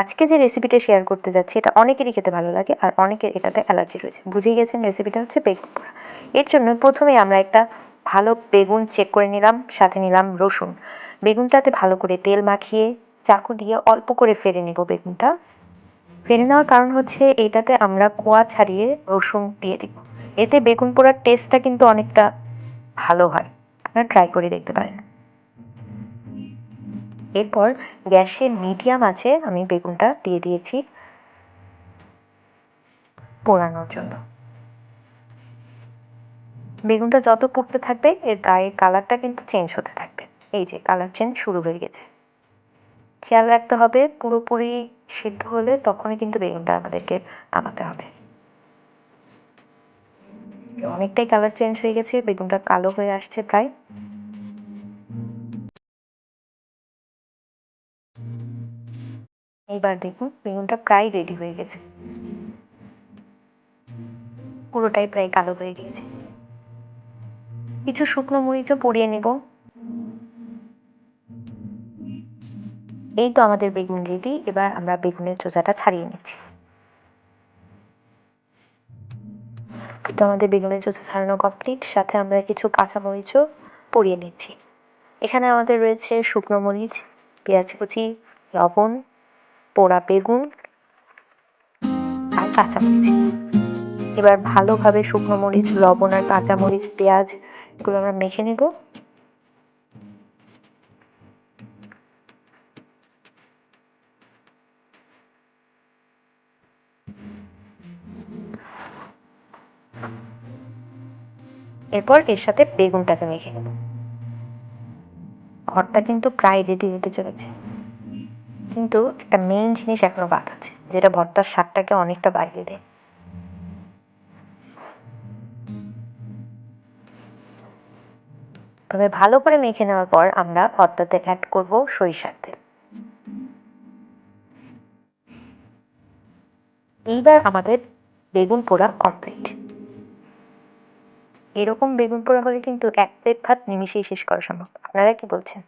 আজকে যে রেসিপিটা শেয়ার করতে যাচ্ছি, এটা অনেকেরই খেতে ভালো লাগে আর অনেকের এটাতে অ্যালার্জি রয়েছে। বুঝেই গেছেন রেসিপিটা হচ্ছে বেগুন পোড়া। এর জন্য প্রথমেই আমরা একটা ভালো বেগুন চেক করে নিলাম, সাথে নিলাম রসুন। বেগুনটাতে ভালো করে তেল মাখিয়ে চাকু দিয়ে অল্প করে ফেলে নেব বেগুনটা। ফেলে নেওয়ার কারণ হচ্ছে এইটাতে আমরা কোয়া ছাড়িয়ে রসুন দিয়ে দিব। এতে বেগুন পোড়ার টেস্টটা কিন্তু অনেকটা ভালো হয়। আপনারা ট্রাই করে দেখতে পারেন। এরপর গ্যাসে মিডিয়াম আছে, আমি বেগুনটা দিয়ে দিয়েছি পোড়ানোর জন্য। বেগুনটা যত পুড়তে থাকবে, এর গায়ের কালারটা কিন্তু চেঞ্জ হতে থাকবে। এই যে কালার চেঞ্জ শুরু হয়ে গেছে। খেয়াল রাখতে হবে, পুরোপুরি সিদ্ধ হলে তখনই কিন্তু বেগুনটা আমাদেরকে নামাতে হবে। অনেকটাই কালার চেঞ্জ হয়ে গেছে, বেগুনটা কালো হয়ে আসছে প্রায়। এইবার দেখুন, বেগুনটা প্রায় রেডি হয়ে গেছে। পুরোটাই প্রায় কালো হয়ে গিয়েছে। কিছু শুকনো মরিচও পরিয়ে নেব। এই তো আমাদের বেগুন রেডি এবার আমরা বেগুনের চোচাটা ছাড়িয়ে নিচ্ছি। তো আমাদের বেগুনের চোচা ছাড়ানো কমপ্লিট সাথে আমরা কিছু কাঁচা মরিচও পরিয়ে নিচ্ছি। এখানে আমাদের রয়েছে শুকনো মরিচ, পেঁয়াজ কুচি, লবণ পোড়া বেগুন আর কাঁচামরিচ। এবার ভালোভাবে শুকনো মরিচ, লবণ আর কাঁচামরিচ, পেঁয়াজ, এগুলো আমরা মেখে নেব। এরপর এর সাথে বেগুনটাকে মেখে নেব। ঘরটা কিন্তু প্রায় রেডি হতে চলেছে। কিন্তু একটা মেইন জিনিস এখনও বাদ আছে, যেটা ভর্তার স্বাদটাকে অনেকটা বাড়িয়ে দেয়। তবে ভালো করে মেখে নেওয়ার পর আমরা ভর্তাতে অ্যাড করব সরিষার তেল। এইবার আমাদের বেগুন পোড়া কমপ্লিট এরকম বেগুন পোড়া হলে কিন্তু এক প্লেট ভাত নিমিশেই শেষ করা সম্ভব। আপনারা কি বলছেন?